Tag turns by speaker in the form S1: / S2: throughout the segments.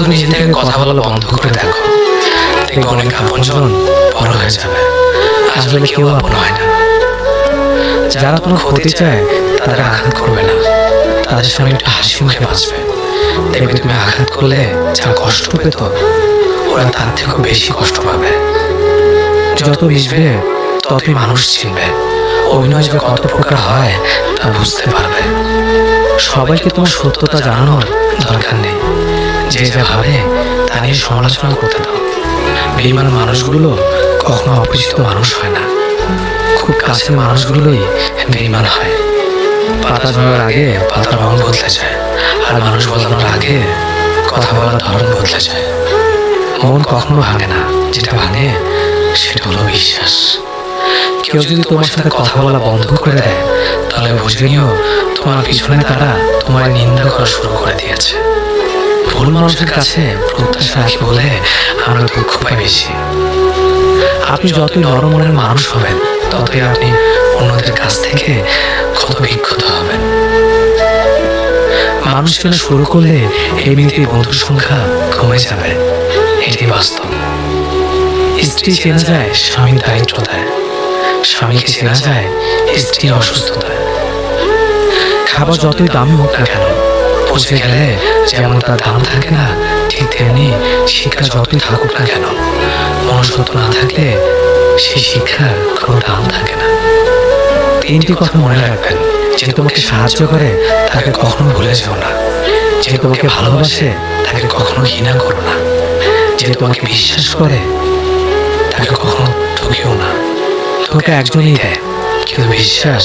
S1: কথা বলা বন্ধ করে দেখো। দেখবে অনেক আপনজন বড় হয়ে যাবে। আসলে কেউ আপন হয় না। যারা তোমার ক্ষতি চায়, তাদের আঘাত করবে না। তাদের সামনে একটু হাসি মুখে বাঁচবে। দেখবে তুমি আঘাত করলে যা কষ্ট পেত, ওরা তার থেকেও বেশি কষ্ট পাবে। যত মিশবে, ততই মানুষ চিনবে। অভিনয় যে কত প্রকার হয়, তা বুঝতে পারবে। সবাইকে তোমার সত্যতা জানানোর দরকার নেই। যে যা ভাবে, তা নিয়ে সমালোচনা করতে দাও। বেইমান মানুষগুলো কখনো অপরিচিত মানুষ হয় না। খুব কাছের মানুষগুলোই বেইমান হয়। পাতা ঝরার আগে পাতার রং বদলে যায়, আর মানুষ বদলানোর আগে কথা বলার ধরন বদলে যায়। মন কখনো ভাঙে না, যেটা ভাঙে সেটা হলো বিশ্বাস। কেউ যদি তোমার সাথে কথা বলা বন্ধ করে দেয়, তাহলে বুঝে নিও তোমার পিছনে তারা তোমার নিন্দা করা শুরু করে দিয়েছে। ভুল মানুষের কাছে প্রত্যাশা রাখি বলে আমরা দুঃখ পাই বেশি। আপনি যতই নরম মনের মানুষ হবেন, ততই আপনি অন্যদের কাছ থেকে কত বিক্ষত হবেন। মানুষ চেনা শুরু করলে এই এমনিতেই বন্ধুর সংখ্যা কমে যাবে। এটি বাস্তব। স্ত্রী চেনা যায় স্বামীর দারিদ্রতায়। স্বামীকে চেনা যায় স্ত্রীর অসুস্থতায়। খাবার যতই দামি হোক না কেন পচে গেলে যেমন তার দাম থাকে না, ঠিক তেমনি শিক্ষা যতই থাকুক না কেন, মনুষ্যত্ব না থাকলে সেই শিক্ষার কোনো দাম থাকে না। তিনটি কথা মনে রাখবেন, যে তোমাকে সাহায্য করে, তাকে কখনো ভুলে যেও না। যে তোমাকে ভালোবাসে, তাকে কখনো ঘৃণা করো না। যে তোমাকে বিশ্বাস করে, তাকে কখনো ঠকিও না। তোমাকে একজনই দেয়, কিন্তু বিশ্বাস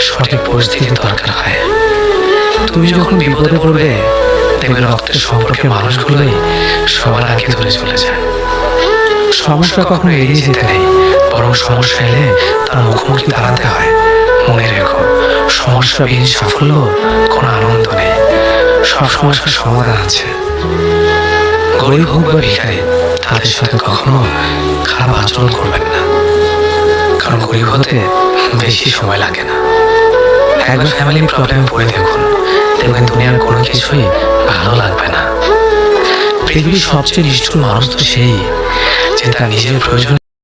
S1: সঠিক পরিস্থিতির দরকার হয়। তুমি যখন বিপদে পড়বে, দেখবে রক্তের সম্পর্কে মানুষগুলোই সবার আগে ধরে চলে যায়। সমস্যা কখনো এড়িয়ে যেতে নেই, বরং সমস্যা এলে তার মুখোমুখি দাঁড়াতে হয়। মনে রেখো, সমস্যাবিহীন সাফল্য কোনো আনন্দ নেই। সব সমস্যার সমাধান আছে। গরিব হোক বা ভিখারি, তাদের সাথে কখনো খারাপ আচরণ করবেন না। কারণ গরিব হতে বেশি সময় লাগে না। একবার ফ্যামিলি প্রবলেমে পড়ে দেখুন। দেখবেন দুনিয়ার কোনো কিছুই ভালো লাগবে না। পৃথিবীর সবচেয়ে নিষ্ঠুর মানুষ তো সেই যে তার নিজের প্রয়োজনে